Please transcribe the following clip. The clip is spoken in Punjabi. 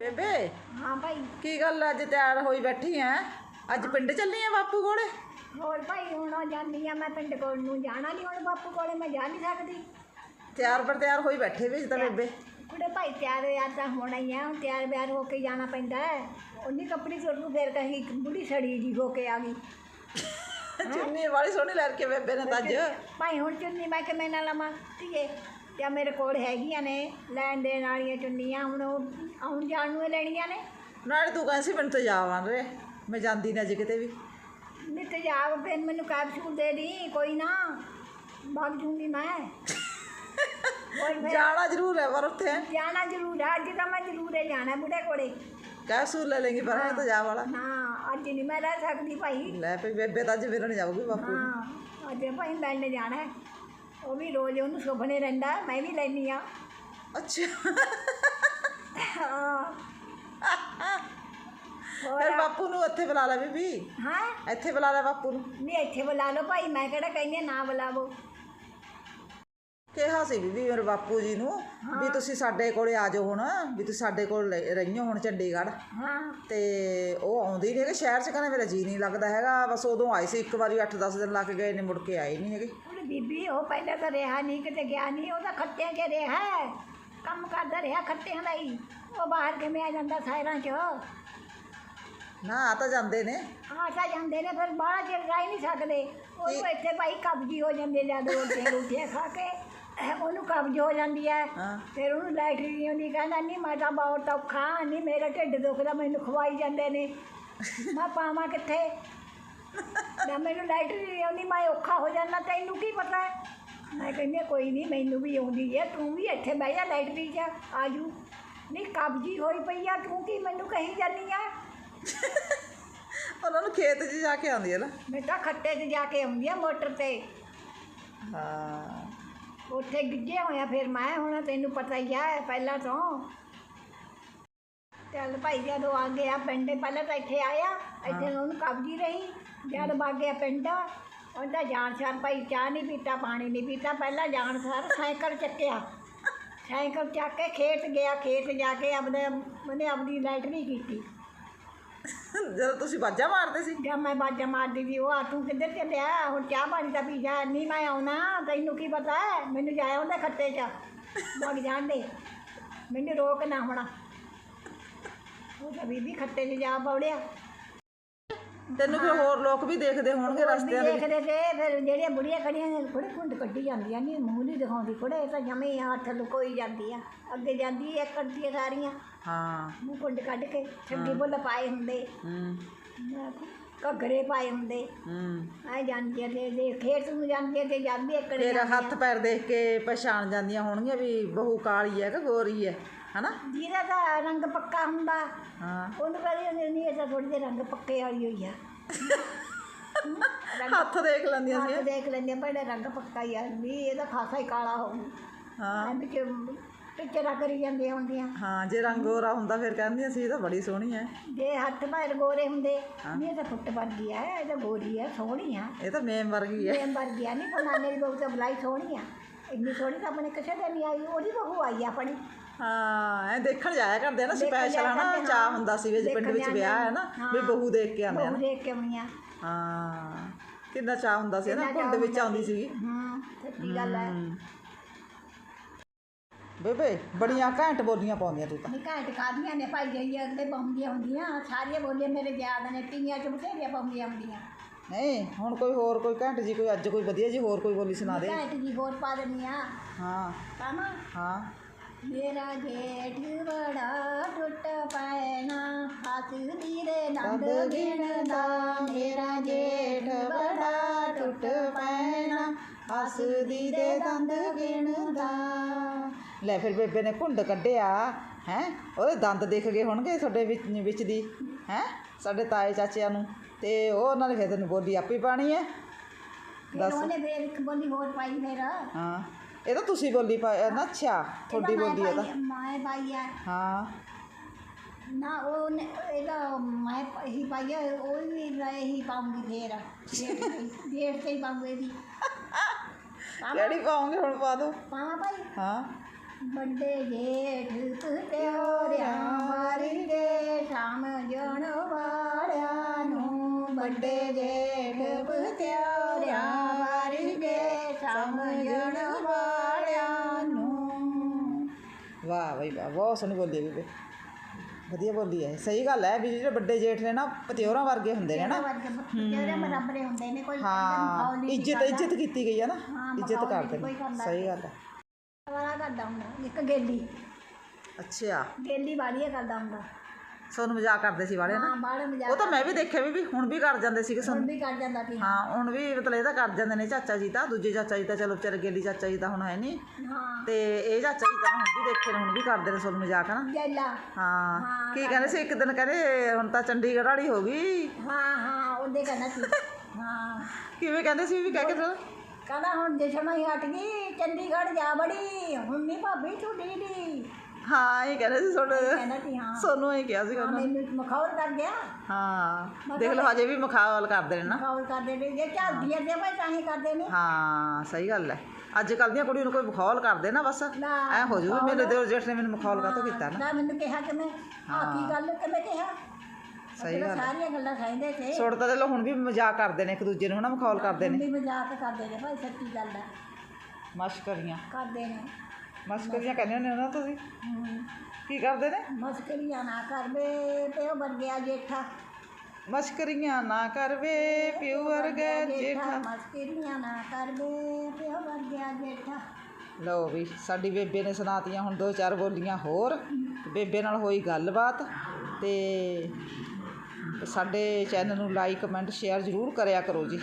ਬੇਬੇ? ਹਾਂ ਭਾਈ। ਕੀ ਗੱਲ ਅੱਜ ਤਿਆਰ ਹੋਈ ਬੈਠੀ ਐ? ਅੱਜ ਪਿੰਡ ਚੱਲੀ ਐ ਬਾਪੂ ਕੋਲੇ? ਹੋਰ ਭਾਈ ਹੁਣ ਉਹ ਜਾਂਦੀ ਆ ਮੈਂ ਪਿੰਡ ਕੋਲ ਨੂੰ ਜਾਣਾ ਨਹੀਂ ਹੁਣ ਬਾਪੂ ਕੋਲੇ ਮੈਂ ਜਾ ਨਹੀਂ ਸਕਦੀ। ਤਿਆਰ ਪਰ ਤਿਆਰ ਹੋਈ ਬੈਠੇ ਵਿੱਚ ਤਾਂ ਬੇਬੇ। ਕੁੜੇ ਭਾਈ ਤਿਆਰ ਹੋਇਆ ਤਾਂ ਹੋਣਾ ਹੀ ਆ ਹੁਣ ਤਿਆਰ ਬਿਆਰ ਹੋ ਕੇ ਜਾਣਾ ਪੈਂਦਾ ਹੈ ਉਨੀ ਕੱਪੜੀ ਸੁੱਟ ਨੂੰ ਫੇਰ ਕਹੀ ਬੁੜੀ ਸੜੀ ਜੀ ਹੋ ਕੇ ਆ ਗਈ। ਚੁੰਨੀ ਵਾਲੀ ਸੋਹਣੀ ਲੈ ਕੇ ਬੇਬੇ ਨੇ ਤਾਂ ਅੱਜ। ਭਾਈ ਹੁਣ ਚੁੰਨੀ ਮੈਂ ਕਿਵੇਂ ਨਾ ਲਵਾਂ? ਧੀਏ ਤੇ ਮੇਰੇ ਕੋਲ ਹੈਗੀਆਂ ਨੇ ਲੈਣ ਦੇਣ ਵਾਲੀਆਂ ਚੁੰਨੀਆਂ। ਹੁਣ ਉਹ ਆਉਣ ਜਾਣ ਨੂੰ ਹੀ ਲੈਣੀਆਂ ਨੇ। ਨਾਲੇ ਤੂੰ ਕਹਿੰਦੀ ਸੀ ਮੈਨੂੰ ਤਾਂ ਜਾਵਾਂ ਰੇ ਮੈਂ ਜਾਂਦੀ ਨਾ ਕਿਤੇ ਵੀ। ਨਹੀਂ ਤੇ ਜਾ ਫਿਰ ਮੈਨੂੰ ਕੈਪਸੂਲ ਦੇ ਦੀ। ਕੋਈ ਨਾ। ਭੱਗ ਜੂੰਗੀ ਮੈਂ। ਹੋਰ ਜਾਣਾ ਜ਼ਰੂਰ ਹੈ ਪਰ ਉੱਥੇ। ਜਾਣਾ ਜ਼ਰੂਰ ਹੈ ਅੱਜ ਤਾਂ ਮੈਂ ਜ਼ਰੂਰ ਹੈ ਜਾਣਾ ਬੁੜੇ ਕੋਲੇ। ਕੈਸੂ ਲੈ ਲੇਂਗੀ ਪਰ ਤਾਂ ਜਾ ਵਾਲਾ ਨਾ ਅੱਜ ਨਹੀਂ ਮੈਂ ਰਹਿ ਸਕਦੀ ਭਾਈ। ਲੈ ਪਈ ਬੇਬੇ ਤਾਂ ਅੱਜ ਮਿਲਣ ਜਾਊਗੀ ਬਾਪੂ ਨੂੰ ਹਾਂ ਅੱਜ ਭਾਈ ਮਿਲਣ ਜਾਣਾ ਹੈ। ਉਹ ਵੀ ਰੋਜ਼ ਉਹਨੂੰ ਸੁਪਨੇ ਰਹਿੰਦਾ ਮੈਂ ਵੀ ਲੈਣੀ ਆ ਅੱਛਾ। ਹਾਂ। ਹੋਰ ਬਾਪੂ ਨੂੰ ਇੱਥੇ ਬੁਲਾ ਲੈ ਬੀਬੀ। ਹਾਂ? ਇੱਥੇ ਬੁਲਾ ਲੈ ਬਾਪੂ ਨੂੰ। ਨਹੀਂ ਇੱਥੇ ਬੁਲਾ ਲਓ ਭਾਈ ਮੈਂ ਕਿਹੜਾ ਕਹਿੰਦੀ ਹਾਂ ਨਾ ਬੁਲਾਵੋ। ਕਿਹਾ ਸੀ ਬੀਬੀ ਮੇਰੇ ਬਾਪੂ ਜੀ ਨੂੰ ਵੀ ਤੁਸੀਂ ਸਾਡੇ ਕੋਲੇ ਆ ਜਾਓ ਹੁਣ ਵੀ ਤੁਸੀਂ ਸਾਡੇ ਕੋਲ ਰਹੀਓ ਹੁਣ ਚੰਡੀਗੜ੍ਹ। ਹਾਂ। ਤੇ ਉਹ ਆਉਂਦੇ ਹੀ ਨਹੀਂ ਹੈਗੇ ਸ਼ਹਿਰ 'ਚ ਕਹਿੰਦੇ ਮੇਰਾ ਜੀ ਨਹੀਂ ਲੱਗਦਾ ਹੈਗਾ ਬਸ ਉਦੋਂ ਆਏ ਸੀ ਇੱਕ ਵਾਰੀ 8-10 ਦਿਨ ਲਾ ਕੇ ਗਏ ਨੇ ਮੁੜ ਕੇ ਆਏ ਨਹੀਂ ਹੈਗੇ। ਉਹ ਬੀਬੀ ਉਹ ਪਹਿਲਾਂ ਤਾਂ ਰਿਹਾ ਨਹੀਂ ਕਿਤੇ ਗਿਆ ਨਹੀਂ ਉਹ ਤਾਂ ਖੱਤਿਆਂ 'ਚ ਰਿਹਾ ਹੈ। ਕੰਮ ਕਰਦਾ ਰਿਹਾ ਖੱਤਿਆਂ ਦਾ ਹੀ। ਉਹ ਬਾਹਰ ਕਿਵੇਂ ਆ ਜਾਂਦਾ ਸਾਇਰਾਂ 'ਚ? ਨਾ ਆ ਤਾਂ ਜਾਂਦੇ ਨੇ। ਆ ਤਾਂ ਜਾਂਦੇ ਨੇ ਫਿਰ ਬਾਹਰ ਚਿਰ ਰਹਿ ਨਹੀਂ ਸਕਦੇ। ਉਹਨੂੰ ਇੱਥੇ ਭਾਈ ਕਬਜੀ ਹੋ ਜਾਂਦੀ ਜਦ ਰੋਟੀਆਂ ਰੋਟੀਆਂ ਖਾ ਕੇ। ਉਹਨੂੰ ਕਬਜ ਹੋ ਜਾਂਦੀ ਹੈ। ਹਾਂ। ਫਿਰ ਉਹਨੂੰ ਲਾਈਟਰੀ ਨਹੀਂ ਆਉਂਦੀ ਕਹਿੰਦਾ ਨਹੀਂ ਮੈਂ ਤਾਂ ਬਹੁਤ ਔਖਾ ਨਹੀਂ ਮੇਰਾ ਢਿੱਡ ਦੁਖਦਾ ਮੈਨੂੰ ਖਵਾਈ ਜਾਂਦੇ ਨੇ। ਮੈਂ ਪਾਵਾਂ ਕਿੱਥੇ? ਨਾ ਮੈਨੂੰ ਲਾਈਟਰੀ ਨਹੀਂ ਆਉਂਦੀ ਮੈਂ ਔਖਾ ਹੋ ਜਾਂਦਾ ਤੈਨੂੰ ਕੀ ਪਤਾ? ਹੈ? ਮੈਂ ਕਹਿੰਦੀ ਹਾਂ, ਕੋਈ ਨਹੀਂ ਮੈਨੂੰ ਵੀ ਆਉਂਦੀ ਹੈ ਤੂੰ ਵੀ ਇੱਥੇ ਬਹਿ ਜਾ ਲਾਈਟਰੀ 'ਚ ਆਜੂ ਨਹੀਂ ਕਬਜੀ ਹੋਈ ਪਈ ਆ ਤੂੰ ਕੀ ਮੈਨੂੰ ਕਹੀ ਜਾਂਦੀ ਆ? ਉਹਨਾਂ ਨੂੰ ਖੇਤ 'ਚ ਜਾ ਕੇ ਆਉਂਦੀ ਹੈ ਨਾ। ਮੈਂ ਤਾਂ ਖੱਤੇ 'ਚ ਜਾ ਕੇ ਆਉਂਦੀ ਆ ਮੋਟਰ ਤੇ। ਹਾਂ। ਉੱਥੇ ਗਿੱਜੇ ਹੋਇਆ ਫਿਰ ਮੈਂ ਹੁਣ ਤੈਨੂੰ ਪਤਾ ਹੀ ਆ ਪਹਿਲਾਂ ਤੋਂ। ਚੱਲ ਭਾਈ ਜਦੋਂ ਆ ਗਿਆ ਪਿੰਡ ਪਹਿਲਾਂ ਤਾਂ ਇੱਥੇ ਆਇਆ ਇੱਥੇ ਉਹਨੂੰ ਕਬਜੀ ਰਹੀ। ਜਦ ਵਗ ਗਿਆ ਪਿੰਡ ਉਹਦਾ ਜਾਣ ਸਾਰ ਭਾਈ ਚਾਹ ਨਹੀਂ ਪੀਤਾ ਪਾਣੀ ਨਹੀਂ ਪੀਤਾ ਪਹਿਲਾਂ ਜਾਣ ਸਾਰ ਸਾਈਕਲ ਚੱਕਿਆ। ਸਾਈਕਲ ਚੱਕ ਕੇ ਖੇਤ ਗਿਆ ਖੇਤ ਜਾ ਕੇ ਆਪਦੇ ਉਹਨੇ ਆਪਦੀ ਲਾਈਟਰੀ ਕੀਤੀ। ਜਦੋਂ ਤੁਸੀਂ ਬਾਜਾ ਮਾਰਦੇ ਸੀ। ਜਦ ਮੈਂ ਬਾਜਾ ਮਾਰਦੀ ਸੀ, ਉਹ ਆ ਤੂੰ ਕਿੱਧਰ ਚੱਲਿਆ? ਹੁਣ ਚਾਹ ਪਾਣੀ ਤਾਂ ਪੀ ਜਾ। ਨਹੀਂ ਮੈਂ ਆਉਣਾ, ਤੈਨੂੰ ਕੀ ਪਤਾ? ਹੈ ਮੈਨੂੰ ਜਾਇਆ ਹੁੰਦਾ ਖੱਤੇ 'ਚ। ਵਗ ਜਾਣ ਦੇ। ਮੈਨੂੰ ਰੋਕ ਨਾ ਹੋਣਾ। ਉਹ ਤਾਂ ਬੀਬੀ ਖੱਤੇ 'ਚ ਜਾ ਪੌੜਿਆ ਤੈਨੂੰ ਫਿਰ ਹੋਰ ਲੋਕ ਵੀ ਦੇਖਦੇ ਹੋਣਗੇ ਰਸਤਿਆਂ ਦੇ। ਦੇਖਦੇ ਤੇ ਫਿਰ ਜਿਹੜੀਆਂ ਬੁੜੀਆਂ ਖੜੀਆਂ ਨੇ ਖੜੇ ਕੁੰਡ ਕੱਢੀ ਜਾਂਦੀਆਂ ਨਹੀਂ ਮੂੰਹ ਨਹੀਂ ਦਿਖਾਉਂਦੀ ਇਹ ਤਾਂ ਜਮੇ ਹੱਥ ਲੁਕੋਈ ਜਾਂਦੀ ਆ ਅੱਗੇ ਜਾਂਦੀ ਇੱਕ ਕਰਦੀਆਂ ਸਾਰੀਆਂ। ਹਾਂ। ਮੂੰਹ ਕੁੰਡ ਕੱਢ ਕੇ ਠੱਗੀ ਬੁੱਲ ਪਾਏ ਹੁੰਦੇ। ਹੂੰ। ਘੱਗਰੇ ਪਾਏ ਹੁੰਦੇ। ਹੂੰ। ਆ ਜਾਂਦੀਆਂ ਤੇ ਜੇ ਖੇਤ ਨੂੰ ਜਾਂਦੀਆਂ ਤੇ ਜਾਂਦੀ ਇੱਕ ਨੇ ਫਿਰ ਹੱਥ ਪੈਰ ਦੇਖ ਕੇ ਪਛਾਣ ਜਾਂਦੀਆਂ ਹੋਣਗੀਆਂ ਵੀ ਬਹੂ ਕਾਲੀ ਹੈ ਕਿ ਗੋਰੀ ਹੈ ਹਨਾ? ਜਿਹਦਾ ਤਾਂ ਰੰਗ ਪੱਕਾ ਹੁੰਦਾ ਹਾਂ। ਉਹਨੂੰ ਕਹਿੰਦੇ ਨਹੀਂ ਇਹ ਤਾਂ ਥੋੜੀ ਜਿਹੀ ਰੰਗ ਪੱਕੇ ਵਾਲੀ ਹੋਈ ਆ। ਰੰਗ ਹੱਥ ਦੇਖ ਲੈਂਦੀਆਂ ਸੀ ਹੱਥ ਦੇਖ ਲੈਂਦੇ ਪਹਿਲੇ ਰੰਗ ਪੱਕਾ ਹੀ ਆ। ਵੀ ਇਹ ਤਾਂ ਖਾਸਾ ਹੀ ਕਾਲਾ ਹੋਊ ਹਾਂ। ਐਂ ਵਿੱਚ ਟਿਚਰਾ ਕਰੀ ਜਾਂਦੀਆਂ ਹੁੰਦੀਆਂ। ਹਾਂ ਜੇ ਰੰਗ ਗੋਰਾ ਹੁੰਦਾ ਫਿਰ ਕਹਿੰਦੀਆਂ ਸੀ ਇਹ ਤਾਂ ਬੜੀ ਸੋਹਣੀ ਹੈ ਜੇ ਹੱਥ ਪੈਰ ਗੋਰੇ ਹੁੰਦੇ ਇਹ ਤਾਂ ਫੁੱਟ ਵਰਗੀ ਆ ਇਹ ਤਾਂ ਗੋਰੀ ਆ ਸੋਹਣੀ ਆ ਇਹ ਤਾਂ ਮੇਮ ਵਰਗੀ ਹੈ ਮੇਮ ਵਰਗੀ ਆ ਨਹੀਂ ਫਲਾਣੇ ਦੀ ਬਹੂ ਤਾਂ ਬਲਾਈ ਸੋਹਣੀ ਆ ਇੰਨੀ ਸੋਹਣੀ ਤਾਂ ਆਪਣੇ ਕਿਸੇ ਦੇ ਨਹੀਂ ਆਈ ਉਹਦੀ ਬਹੂ ਆਈ ਆ ਆਪਣੀ। ਹਾਂ ਇਹ ਦੇਖਣ ਜਾਇਆ ਕਰਦੇ ਆ ਨਾ ਦੇਖਣ ਸਪੈਸ਼ਲ ਹਨਾ ਕਰਦੇ, ਚਾਹ ਹਾਂ। ਹੁੰਦਾ ਸੀ ਵੀ ਪਿੰਡ ਦੇਖਣ ਵਿੱਚ ਵਿਆਹ ਹੈ ਨਾ ਵੀ। ਬਹੂ ਦੇਖ ਕੇ ਆਉਂਦੇ ਆ। ਬਹੂ ਨਾ ਦੇਖ ਕੇ ਆਉਣੀਆਂ ਹਾਂ ਕਿੰਨਾ ਚਾਹ ਹੁੰਦਾ ਸੀ ਨਾ ਪਿੰਡ ਵਿੱਚ ਆਉਂਦੀ ਸੀ। ਹੂੰ ਸੱਚੀ ਗੱਲ ਹੈ। ਬੇਬੇ ਬੜੀਆਂ ਘੈਂਟ ਬੋਲੀਆਂ ਪਾਉਂਦੀਆਂ ਤੂੰ ਤਾਂ ਨਹੀਂ ਘਾਟ ਕਾਦੀਆਂ ਨੇ ਭਾਈ ਜਾਈਏ ਅੱਗੇ ਪਾਉਂਦੀਆਂ ਹੁੰਦੀਆਂ ਸਾਰੀਆਂ ਬੋਲੀਆਂ ਮੇਰੇ ਯਾਦ ਨੇ ਤੀਆਂ ਚ ਬਥੇਰੀਆਂ ਪਾਉਂਦੀਆਂ ਹੁੰਦੀਆਂ ਨਹੀਂ ਹੁਣ ਕੋਈ ਹੋਰ ਕੋਈ ਘੈਂਟ ਜੀ ਕੋਈ ਅੱਜ ਕੋਈ ਵਧੀਆ ਜੀ ਹੋਰ ਕੋਈ ਬੋਲੀ ਸੁਣਾ ਦੇ ਘਾਟ ਜੀ ਹੋਰ ਪਾ ਦਿੰਦੀ ਆ ਹਾਂ ਪਾਵਾਂ ਹਾਂ ਮੇਰਾ ਜੇਠ ਬੜਾ ਟੁੱਟ ਪੈਣਾ ਹੱਸਦੀ ਦੇ ਨੰਦ ਗਿਣਦਾ ਮੇਰਾ ਜੇਠ ਬੜਾ ਟੁੱਟ ਪੈਣਾ ਹੱਸਦੀ ਦੇ ਦੰਦ ਗਿਣਦਾ। ਲੈ ਫਿਰ ਬੇਬੇ ਨੇ ਘੁੰਡ ਕੱਢਿਆ ਹੈ? ਉਹਦੇ ਦੰਦ ਦਿਖ ਗਏ ਹੋਣਗੇ ਤੁਹਾਡੇ ਵਿੱਚ ਵਿੱਚ ਦੀ ਹੈ? ਸਾਡੇ ਤਾਏ ਚਾਚਿਆਂ ਨੂੰ। ਤੇ ਉਹ ਉਹਨਾਂ ਨੇ ਫਿਰ ਤੈਨੂੰ ਬੋਲੀ ਆਪੇ ਪਾਣੀ ਹੈ। ਫਿਰ ਉਹਨੇ ਫੇਰ ਇੱਕ ਬੋਲੀ ਹੋਰ ਪਾਈ ਮੇਰਾ ਹਾਂ। ਇਹ ਤਾਂ ਤੁਸੀਂ ਬੋਲੀ ਪਾਈ ਨਾ ਅੱਛਾ ਤੁਹਾਡੀ ਬੋਲੀ ਹੈ ਤਾਂ। ਮੈਂ ਪਾਈ ਆ। ਹਾਂ। ਨਾ ਉਹਨੇ ਇਹਦਾ ਮੈਂ ਹੀ ਪਾਈ ਉਹ ਵੀ ਮੈਂ ਹੀ ਪਾਉਂਗੀ ਫੇਰ। ਡੇਢ ਤੇ ਹੀ ਪਾਉਂਗੀ ਕਿਹੜੀ ਪਾਉਂਗੇ ਹੁਣ ਪਾ ਦੋ। ਪਾਵਾਂ ਭਾਈ। ਹਾਂ। ਵੱਡੇ ਜੇਠ ਪਿਓਰਿਆ ਮਾਰਿੰਦੇ ਸ਼ਾਮ ਜਣ ਵਾਲਿਆਂ ਨੂੰ। ਵੱਡੇ ਜੇਠ ਪਿਓਰਿਆ ਮਾਰਿੰਦੇ ਸ਼ਾਮ ਜਣ ਵਾਲਿਆਂ ਨੂੰ। ਵਾਹ ਭਾਈ ਵਾਹ ਬਹੁਤ ਸੁਣ ਬੋਲਦੀ ਬੀਬੇ। ਵਧੀਆ ਬੋਲੀ ਹੈ ਸਹੀ ਗੱਲ ਹੈ ਵੀ ਜਿਹੜੇ ਵੱਡੇ ਜੇਠ ਨੇ ਨਾ ਪਤਿਓਰਾਂ ਵਰਗੇ ਹੁੰਦੇ ਨੇ ਨਾ। ਵਰਗੇ ਬਤਿਆਰੇ ਬਰਾਬਰੇ ਹੁੰਦੇ ਨੇ ਕੋਈ ਹਾਂ ਇੱਜ਼ਤ ਇੱਜ਼ਤ ਕੀਤੀ ਗਈ ਹੈ ਨਾ ਇੱਜ਼ਤ ਕਰਦੇ ਨੇ ਸਹੀ ਗੱਲ ਹੈ ਵਾਲਾ ਕਰਦਾ ਹੁੰਦਾ ਇੱਕ ਗੇਲੀ। ਅੱਛਾ। ਗੇਲੀ ਵਾਲੀਏ ਕਰਦਾ ਹੁੰਦਾ। ਸੋਨੂੰ ਮਜ਼ਾਕ ਕਰਦੇ ਸੀ ਵਾਲੇ ਨਾ ਹਾਂ ਬਾਹਰ ਮਜ਼ਾਕ ਉਹ ਤਾਂ ਮੈਂ ਵੀ ਦੇਖਿਆ ਵੀ ਵੀ ਹੁਣ ਵੀ ਕਰ ਜਾਂਦੇ ਸੀਗੇ ਹੁਣ ਸਾਨੂੰ। ਵੀ ਕਰ ਜਾਂਦਾ ਸੀ। ਹਾਂ ਹੁਣ ਵੀ ਮਤਲਬ ਇਹ ਤਾਂ ਕਰ ਜਾਂਦੇ ਨੇ ਚਾਚਾ ਜੀ ਤਾਂ ਦੂਜੇ ਚਾਚਾ ਜੀ ਤਾਂ ਚਲੋ ਵਿਚਾਰੇ ਗੇਲੀ ਚਾਚਾ ਜੀ ਤਾਂ ਹੁਣ ਹੈ ਨਹੀਂ ਹਾਂ। ਤੇ ਇਹ ਚਾਚਾ ਜੀ ਤਾਂ ਹੁਣ ਵੀ ਦੇਖੇ ਨੇ ਹੁਣ ਵੀ ਕਰਦੇ ਨੇ ਸੋਨੂੰ ਮਜ਼ਾਕ ਨਾ ਹਾਂ ਕੀ ਕਹਿੰਦੇ ਸੀ ਇੱਕ ਦਿਨ ਕਹਿੰਦੇ ਹੁਣ ਤਾਂ ਚੰਡੀਗੜ੍ਹ ਵਾਲੀ ਹੋ ਗਈ। ਹਾਂ ਹਾਂ ਉਹਦੇ ਕਹਿੰਦਾ ਸੀ। ਹਾਂ। ਕਿਵੇਂ ਕਹਿੰਦੇ ਸੀ ਵੀ ਕਹਿ ਕੇ ਫਿਰ ਕਹਿੰਦਾ ਹੁਣ ਜਿਸਮਾ ਹੀ ਹਟ ਗਈ ਚੰਡੀਗੜ੍ਹ ਜਾ ਬੜੀ ਹੁਣ ਨਹੀਂ ਭਾਬੀ ਛੁੱਟੀ ਦੀ। ਹਾਂ ਇਹ ਕਹਿੰਦੇ ਸੀ ਤੁਹਾਡੇ। ਕਹਿੰਦਾ ਸੀ ਹਾਂ। ਸੋਨੂੰ ਇਹ ਕਿਹਾ ਸੀ ਹਾਂ, ਉਹਨਾਂ ਮੈਨੂੰ ਮਖੌਲ ਕਰ ਗਿਆ। ਹਾਂ ਦੇਖ ਲਓ ਹਜੇ ਵੀ ਮਖਾਵਲ ਕਰਦੇ ਨੇ ਨਾ। ਮਖੌਲ ਕਰਦੇ ਨੇ ਜੇ ਝਾਲਦੀਆਂ ਤੇ ਭਾਈ ਤਾਂ ਹੀ ਕਰਦੇ ਨੇ। ਹਾਂ ਸਹੀ ਗੱਲ ਹੈ ਅੱਜ ਕੱਲ੍ਹ ਦੀਆਂ ਕੁੜੀਆਂ ਨੂੰ ਕੋਈ ਮਖੌਲ ਕਰਦੇ ਨਾ ਬਸ। ਨਾ, ਐ ਹੋ ਜੂ ਮੇਰੇ ਦੇਵਰ ਜੇਠ ਨੇ ਮੈਨੂੰ ਮਖੌਲ ਕਾਤੋਂ ਕੀਤਾ ਨਾ। ਨਾ ਮੈਨੂੰ ਕਿਹਾ ਕਿ ਮੈਂ ਆ ਕੀ ਗੱਲ ਕਿਵੇਂ ਕਿਹਾ? ਸਹੀ ਸਹੀ ਗੱਲ ਹੈ। ਸਾਰੀਆਂ ਗੱਲਾਂ ਕਹਿੰਦੇ ਸੀ ਸੁਣ ਤਾਂ ਦੇ ਲੋ ਹੁਣ ਵੀ ਮਜ਼ਾਕ ਕਰਦੇ ਨੇ ਇੱਕ ਦੂਜੇ ਨੂੰ ਹਨਾ ਮਖੌਲ ਕਰਦੇ ਨੇ। ਵੀ ਮਜ਼ਾਕ ਕਰਦੇ ਨੇ ਭਾਈ ਸੱਚੀ ਗੱਲ ਹੈ ਮਸ਼ਕਰੀਆਂ ਕਰਦੇ ਨੇ। ਮਸ਼ਕਰੀਆਂ ਕਹਿੰਦੇ ਹੁੰਦੇ ਹੋ ਨਾ ਤੁਸੀਂ। ਕੀ ਕਰਦੇ ਨੇ? ਮਸਕਰੀਆਂ ਨਾ ਕਰਵੇ ਪਿਓ ਬਣ ਗਿਆ ਜੇਠਾ। ਮਸ਼ਕਰੀਆਂ ਨਾ ਕਰਵੇ ਪਿਓ ਵਰਗਾ ਜੇਠਾ। ਮਸਕਰੀਆਂ ਨਾ ਕਰਵੇ ਪਿਓ ਗਿਆ ਜੇਠਾ। ਲਓ ਵੀ ਸਾਡੀ ਬੇਬੇ ਨੇ ਸੁਣਾਤੀਆਂ ਹੁਣ ਦੋ ਚਾਰ ਬੋਲੀਆਂ ਹੋਰ। ਬੇਬੇ ਨਾਲ ਹੋਈ ਗੱਲਬਾਤ ਤੇ ਸਾਡੇ ਚੈਨਲ ਨੂੰ ਲਾਈਕ ਕਮੈਂਟ ਸ਼ੇਅਰ ਜ਼ਰੂਰ ਕਰਿਆ ਕਰੋ ਜੀ।